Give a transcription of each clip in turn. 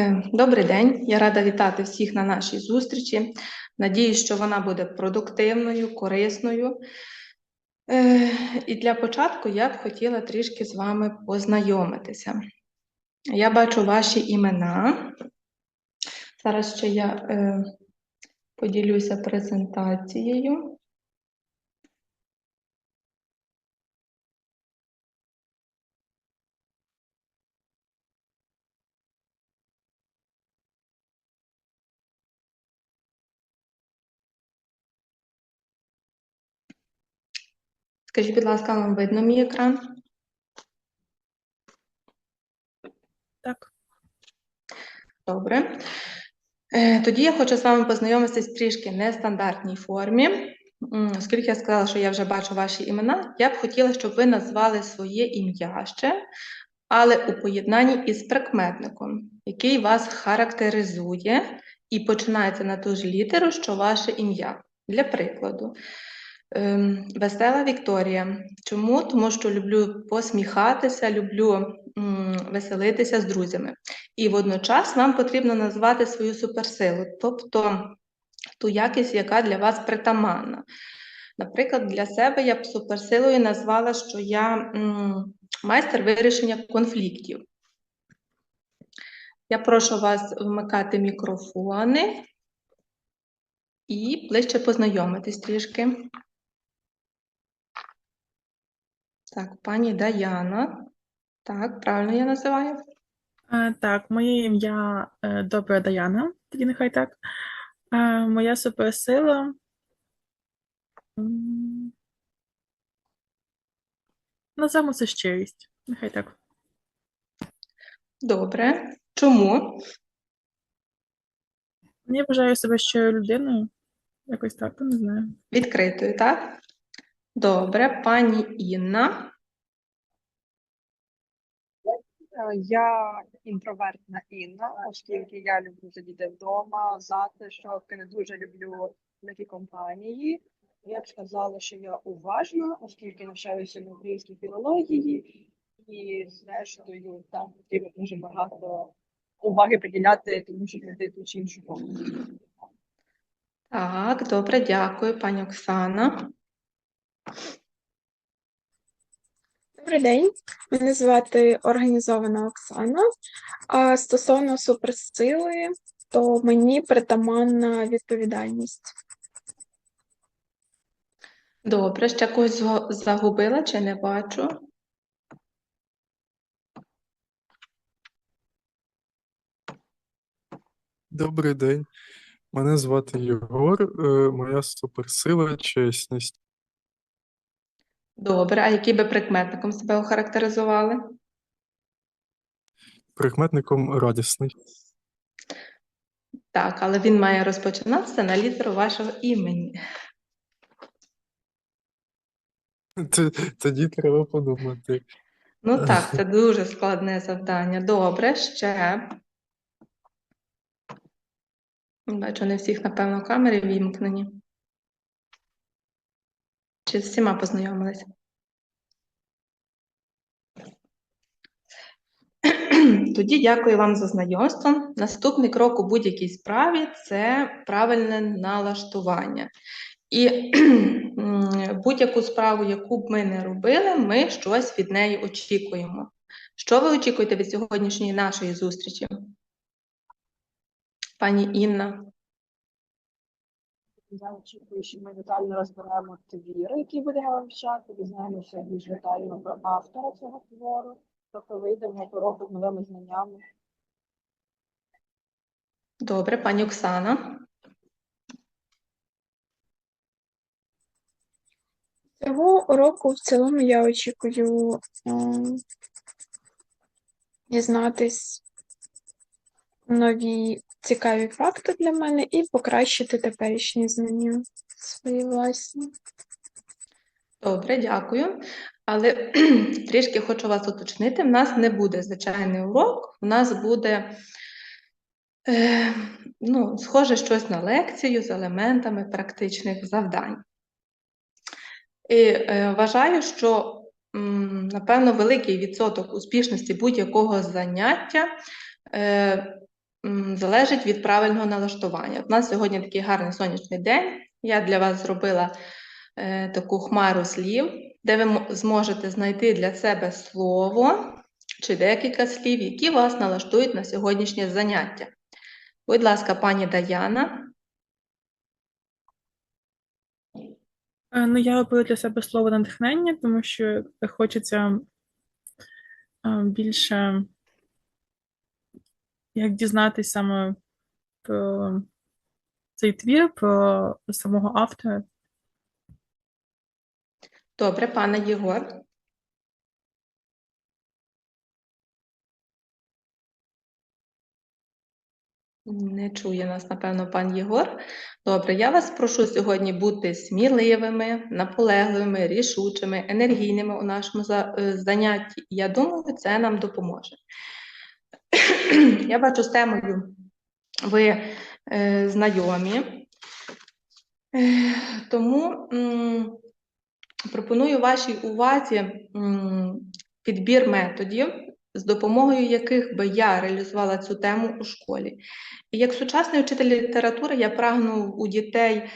Е, Добрий день, я рада вітати всіх на нашій зустрічі. Надіюсь, що вона буде продуктивною, корисною. Е, І для початку я б хотіла трішки з вами познайомитися. Я бачу ваші імена. Зараз ще я е, поділюся презентацією. Скажіть, будь ласка, вам видно мій екран? Так. Добре. Е, Тоді я хочу з вами познайомитися в трішки нестандартній формі. Оскільки я сказала, що я вже бачу ваші імена, я б хотіла, щоб ви назвали своє ім'я ще, але у поєднанні із прикметником, який вас характеризує і починається на ту ж літеру, що ваше ім'я. Для прикладу, ем, весела Вікторія. Чому? Тому що люблю посміхатися, люблю веселитися з друзями. І водночас вам потрібно назвати свою суперсилу, тобто ту якість, яка для вас притаманна. Наприклад, для себе я б суперсилою назвала, що я майстер вирішення конфліктів. Я прошу вас вмикати мікрофони і ближче познайомитись трішки. Так, пані Даяна. Так, правильно я називаю? Е, Так, моє ім'я е, Добра Даяна, тоді нехай так. Е, Моя суперсила. м, Назвемо це щирість. Нехай так. Добре. Чому? Я вважаю себе щирою людиною. Якось так, ну, не знаю. Відкритою, так? Добре, пані Інна. Е, Я інтровертна Інна, оскільки я люблю сидіти вдома, затишок, не дуже люблю великі компанії. Я б сказала, що я уважна, оскільки навчаюся на українській філології, і зрештою там потрібно дуже багато уваги приділяти, тому що знайти ту чи іншу помилку. Так, добре, дякую, пані Оксана. Добрий день, мене звати Організована Оксана. А стосовно суперсили, то мені притаманна відповідальність. Добре, ще когось загубила чи не бачу? Добрий день. Мене звати Єгор. Е, Моя суперсила чесність. Добре, а який би прикметником себе охарактеризували? Прикметником радісний. Так, але він має розпочинатися на літеру вашого імені. Т- Тоді треба подумати. Ну так, це дуже складне завдання. Добре, ще. Бачу, не всіх, напевно, камери вімкнені. Чи з всіма познайомилися? Тоді дякую вам за знайомство. Наступний крок у будь-якій справі це правильне налаштування. І будь-яку справу, яку б ми не робили, ми щось від неї очікуємо. Що ви очікуєте від сьогоднішньої нашої зустрічі? Пані Інна. Я очікую, що ми детально розберемо твір, який будемо вивчати, дізнаємося більш детально про автора цього твору, тобто вийдемо по року з новими знаннями. Добре, пані Оксана. Цього року в цілому я очікую ем, дізнатись нові цікаві факти для мене і покращити теперішні знання свої власні. Добре, дякую. Але трішки хочу вас уточнити: в нас не буде звичайний урок, у нас буде е, ну, схоже щось на лекцію з елементами практичних завдань. І е, вважаю, що, м, напевно, великий відсоток успішності будь-якого заняття е, залежить від правильного налаштування. У нас сьогодні такий гарний сонячний день. Я для вас зробила е, таку хмару слів, де ви зможете знайти для себе слово чи декілька слів, які вас налаштують на сьогоднішнє заняття. Будь ласка, пані Даяна. Е, Ну, я обрала для себе слово натхнення, тому що хочеться е, більше як дізнатися саме про цей твір, про самого автора. Добре, пане Єгор. Не чує нас, напевно, пан Єгор. Добре, я вас прошу сьогодні бути сміливими, наполегливими, рішучими, енергійними у нашому е, занятті. Я думаю, це нам допоможе. Я бачу з темою ви е, знайомі. Е, тому м, пропоную вашій увазі м, підбір методів, з допомогою яких би я реалізувала цю тему у школі. І як сучасний вчитель літератури я прагну у дітей,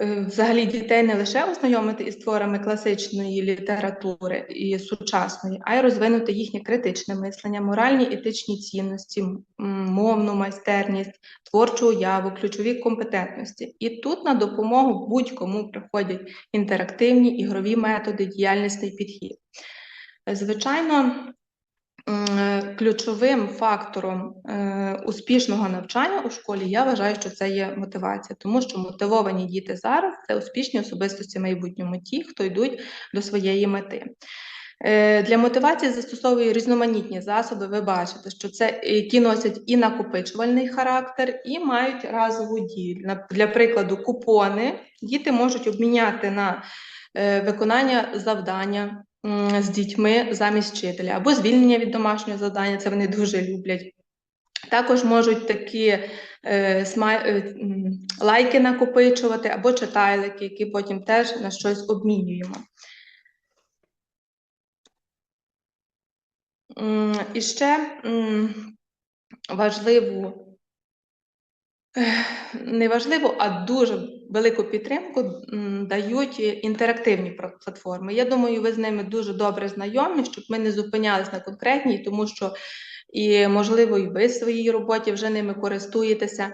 взагалі дітей не лише ознайомити із творами класичної літератури і сучасної, а й розвинути їхнє критичне мислення, моральні етичні цінності, мовну майстерність, творчу уяву, ключові компетентності. І тут на допомогу будь-кому приходять інтерактивні ігрові методи, діяльності і підхід. Е, Звичайно, ключовим фактором е, успішного навчання у школі я вважаю, що це є мотивація, тому що мотивовані діти зараз це успішні особистості в майбутньому, ті, хто йдуть до своєї мети. Е, Для мотивації застосовую різноманітні засоби. Ви бачите, що це які носять і накопичувальний характер, і мають разову дію. Для прикладу, купони діти можуть обміняти на е, виконання завдання з дітьми замість вчителя або звільнення від домашнього завдання. Це вони дуже люблять. Також можуть такі е, смай, е, лайки накопичувати або читайлики, які потім теж на щось обмінюємо. І ще важливу, не важливу, а дуже велику підтримку дають інтерактивні платформи. Я думаю, ви з ними дуже добре знайомі, щоб ми не зупинялись на конкретній, тому що і, можливо, і ви в своїй роботі вже ними користуєтеся.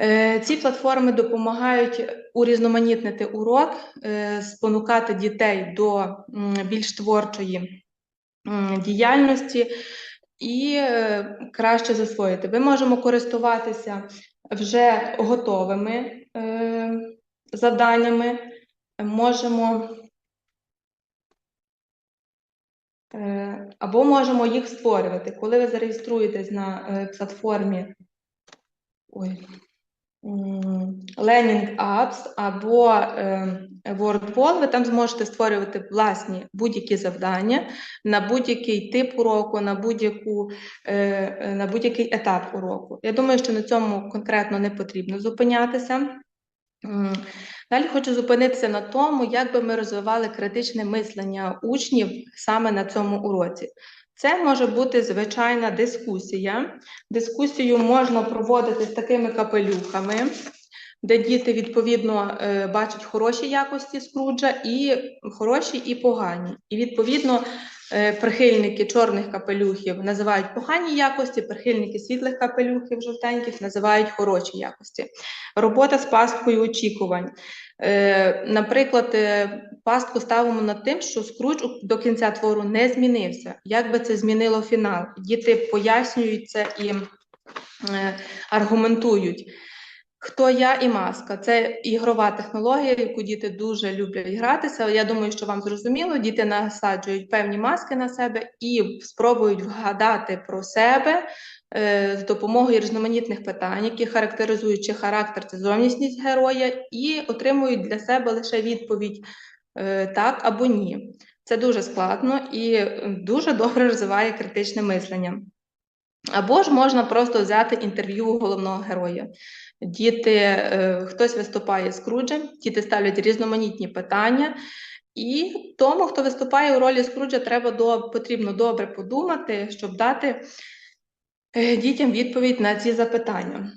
Е, Ці платформи допомагають урізноманітнити урок, е, спонукати дітей до більш творчої діяльності і е, краще засвоїти. Ми можемо користуватися вже готовими е, завданнями, можемо е, або можемо їх створювати. Коли ви зареєструєтесь на е, платформі ой, Learning Apps або WordWall, ви там зможете створювати власні будь-які завдання на будь-який тип уроку, на будь-яку на будь-який етап уроку. Я думаю, що на цьому конкретно не потрібно зупинятися. Далі хочу зупинитися на тому, як би ми розвивали критичне мислення учнів саме на цьому уроці. Це може бути звичайна дискусія. Дискусію можна проводити з такими капелюхами, де діти відповідно е, бачать хороші якості Скруджа і хороші і погані. І відповідно прихильники чорних капелюхів називають погані якості, прихильники світлих капелюхів жовтеньких називають хороші якості. Робота з пасткою очікувань. Е, Наприклад, е, пастку ставимо над тим, що Скрудж у- до кінця твору не змінився. Як би це змінило фінал? Діти пояснюють це і е, аргументують. Хто я і маска це ігрова технологія, яку діти дуже люблять гратися. Я думаю, що вам зрозуміло. Діти насаджують певні маски на себе і спробують вгадати про себе е, з допомогою різноманітних питань, які характеризують чи характер чи зовнішність героя, і отримують для себе лише відповідь е, так або ні. Це дуже складно і дуже добре розвиває критичне мислення. Або ж можна просто взяти інтерв'ю головного героя. Діти, е, хтось виступає з Скруджем, діти ставлять різноманітні питання, і тому, хто виступає у ролі Скруджа, треба до, потрібно добре подумати, щоб дати е, дітям відповідь на ці запитання.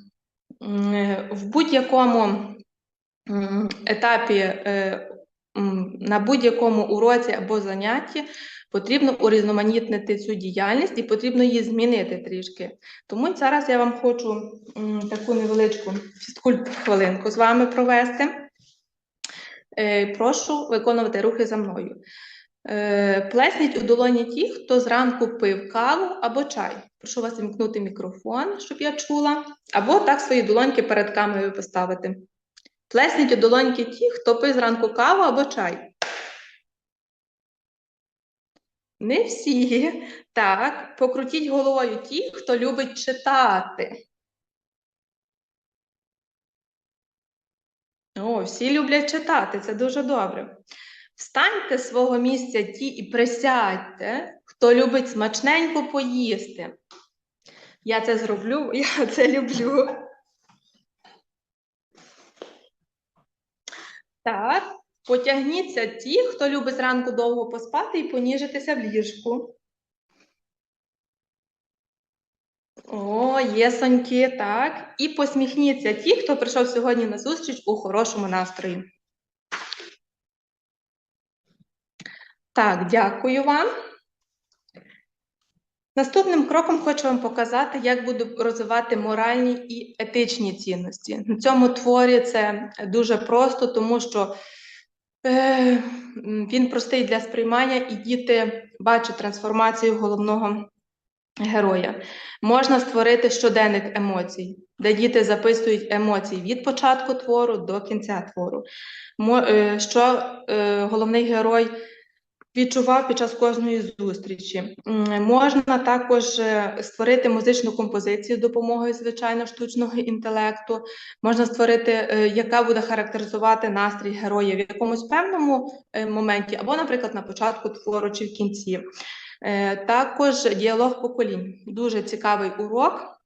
Е, В будь-якому етапі, на будь-якому уроці або занятті потрібно урізноманітнити цю діяльність і потрібно її змінити трішки. Тому зараз я вам хочу таку невеличку фізкульт хвилинку з вами провести. Е, Прошу виконувати рухи за мною. Е, Плесніть у долоні ті, хто зранку пив каву або чай. Прошу вас вімкнути мікрофон, щоб я чула, або так свої долоньки перед камерою поставити. Плесніть у долоньки ті, хто пив зранку каву або чай. Не всі. Так, покрутіть головою ті, хто любить читати. О, всі люблять читати, це дуже добре. Встаньте з свого місця ті і присядьте, хто любить смачненько поїсти. Я це зроблю, я це люблю. Так, потягніться ті, хто любить зранку довго поспати і поніжитися в ліжку. О, є соньки, так. І посміхніться ті, хто прийшов сьогодні на зустріч у хорошому настрої. Так, дякую вам. Наступним кроком хочу вам показати, як буду розвивати моральні і етичні цінності. На цьому творі це дуже просто, тому що він простий для сприймання, і діти бачать трансформацію головного героя. Можна створити щоденник емоцій, де діти записують емоції від початку твору до кінця твору. Е, Що е, головний герой відчував під час кожної зустрічі. Можна також е, створити музичну композицію з допомогою, звичайно, штучного інтелекту. Можна створити, е, яка буде характеризувати настрій героя в якомусь певному е, моменті, або, наприклад, на початку твору чи в кінці. Також діалог поколінь. Дуже цікавий урок.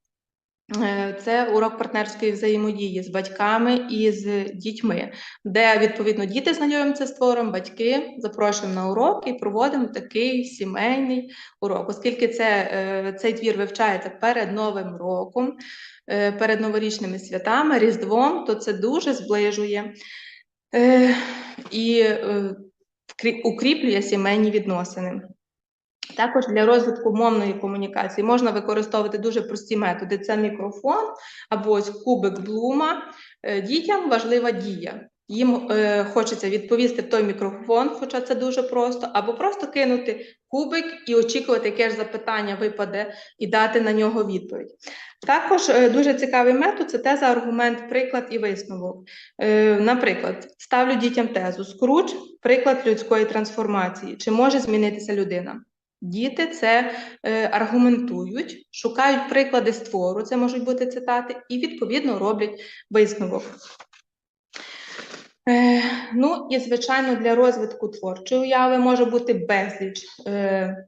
Е, Це урок партнерської взаємодії з батьками і з дітьми, де відповідно діти знайомляться з твором, батьки запрошуємо на урок і проводимо такий сімейний урок, оскільки це, е, цей твір вивчається перед Новим роком, е, перед новорічними святами, Різдвом, то це дуже зближує і укріплює сімейні відносини. Також для розвитку мовної комунікації можна використовувати дуже прості методи: це мікрофон або ось кубик Блума. Е, Дітям важлива дія. Їм е, хочеться відповісти в той мікрофон, хоча це дуже просто, або просто кинути кубик і очікувати, яке ж запитання випаде, і дати на нього відповідь. Також е, дуже цікавий метод це теза, аргумент, приклад і висновок. Е, Наприклад, ставлю дітям тезу: Скруч приклад людської трансформації. Чи може змінитися людина? Діти це е, аргументують, шукають приклади з твору, це можуть бути цитати, і відповідно роблять висновок. Е, ну і звичайно, для розвитку творчої уяви може бути безліч е,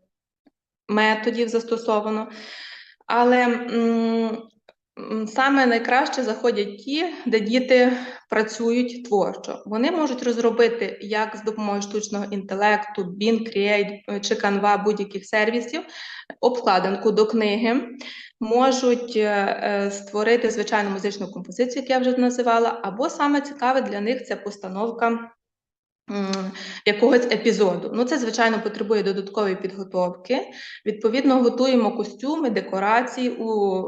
методів застосовано, але саме найкраще заходять ті, де діти працюють творчо. Вони можуть розробити як з допомогою штучного інтелекту, Bing, Create е, чи Canva будь-яких сервісів, обкладинку до книги, можуть е, е, створити звичайну музичну композицію, як я вже називала, або саме цікаве для них це постановка. Якогось епізоду. Ну, це, звичайно, потребує додаткової підготовки. Відповідно, готуємо костюми, декорації у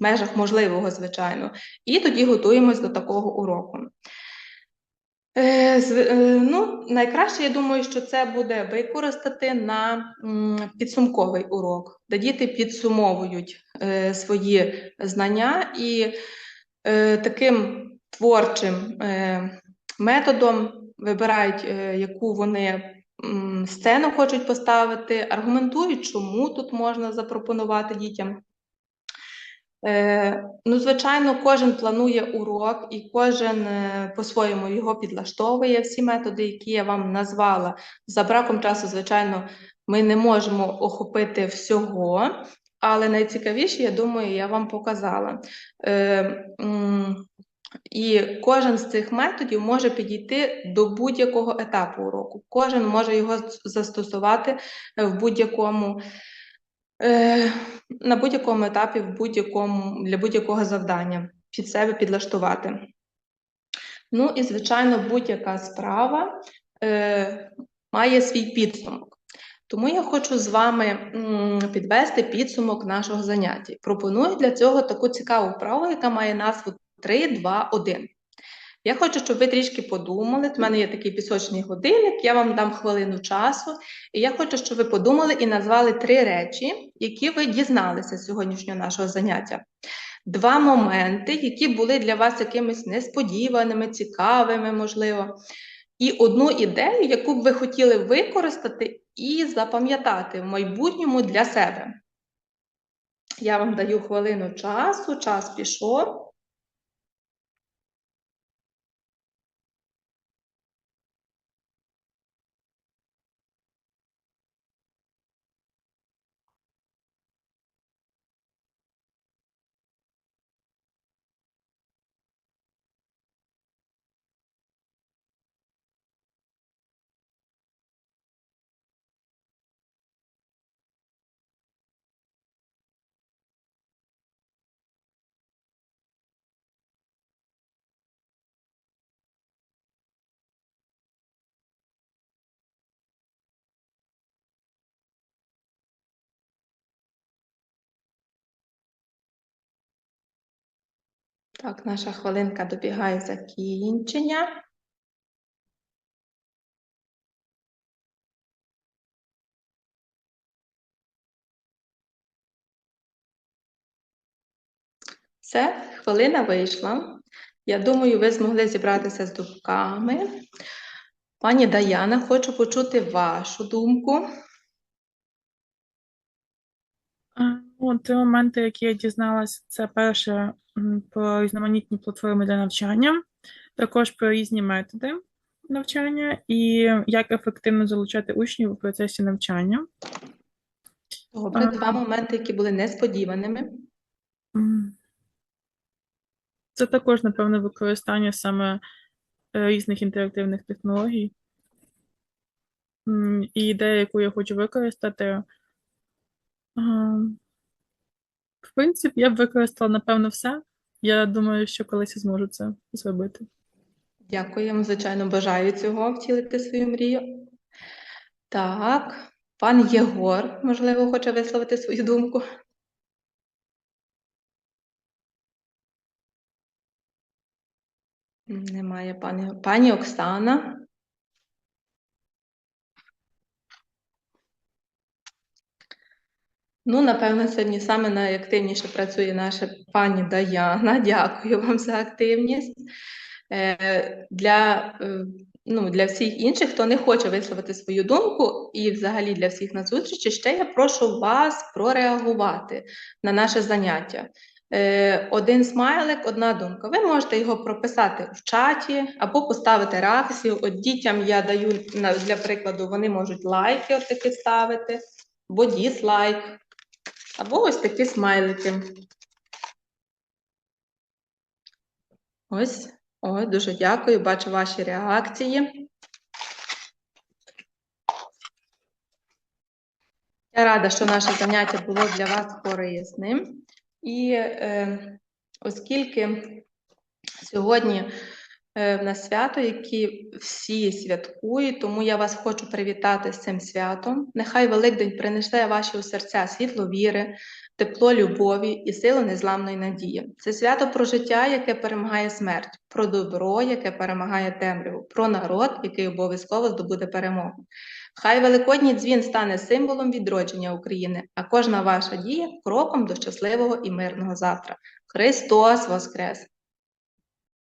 межах можливого, звичайно, і тоді готуємось до такого уроку. Е, е, Ну, найкраще, я думаю, що це буде використати на підсумковий урок, де діти підсумовують е, свої знання і таким творчим методом вибирають, е, яку вони сцену хочуть поставити, аргументують, чому тут можна запропонувати дітям. Е, Ну, звичайно, кожен планує урок і кожен е, по-своєму його підлаштовує. Всі методи, які я вам назвала. За браком часу, звичайно, ми не можемо охопити всього, але найцікавіше, я думаю, я вам показала. І кожен з цих методів може підійти до будь-якого етапу уроку. Кожен може його застосувати в будь-якому е, на будь-якому етапі, в будь-якому, для будь-якого завдання під себе підлаштувати. Ну і, звичайно, будь-яка справа е, має свій підсумок. Тому я хочу з вами підвести підсумок нашого заняття. Пропоную для цього таку цікаву вправу, яка має назву 3, 2, 1. Я хочу, щоб ви трішки подумали. У мене є такий пісочний годинник, я вам дам хвилину часу. І я хочу, щоб ви подумали і назвали три речі, які ви дізналися з сьогоднішнього нашого заняття. Два моменти, які були для вас якимись несподіваними, цікавими, можливо, і одну ідею, яку б ви хотіли використати і запам'ятати в майбутньому для себе. Я вам даю хвилину часу, час пішов. Так, наша хвилинка добігає закінчення. Все, хвилина вийшла. Я думаю, ви змогли зібратися з думками. Пані Даяна, хочу почути вашу думку. Ну, ті моменти, які я дізналась, це перше про різноманітні платформи для навчання, також про різні методи навчання і як ефективно залучати учнів у процесі навчання. Добре, два моменти, які були несподіваними. Це також, напевно, використання саме е, різних інтерактивних технологій. І ідея, яку я хочу використати. В принципі, я б використала, напевно, все. Я думаю, що колись я зможу це зробити. Дякую, я вам, звичайно, бажаю цього втілити свою мрію. Так, пан Єгор, можливо, хоче висловити свою думку. Немає пані, пані Оксана. Ну, напевно, сьогодні саме найактивніше працює наша пані Даяна. Дякую вам за активність. Е, Для, е, ну, для всіх інших, хто не хоче висловити свою думку, і взагалі для всіх на зустрічі, ще я прошу вас прореагувати на наше заняття. Е, Один смайлик, одна думка. Ви можете його прописати в чаті або поставити реакцію. От дітям я даю для прикладу, вони можуть лайки от такі ставити, або дізлайк, або ось такі смайлики. Ось, ой, дуже дякую, бачу ваші реакції. Я рада, що наше заняття було для вас корисним. І е, оскільки сьогодні в нас свято, яке всі святкують, тому я вас хочу привітати з цим святом. Нехай Великдень принесе ваші у серця світло віри, тепло любові і силу незламної надії. Це свято про життя, яке перемагає смерть, про добро, яке перемагає темряву, про народ, який обов'язково здобуде перемогу. Хай Великодній дзвін стане символом відродження України, а кожна ваша дія кроком до щасливого і мирного завтра. Христос Воскрес!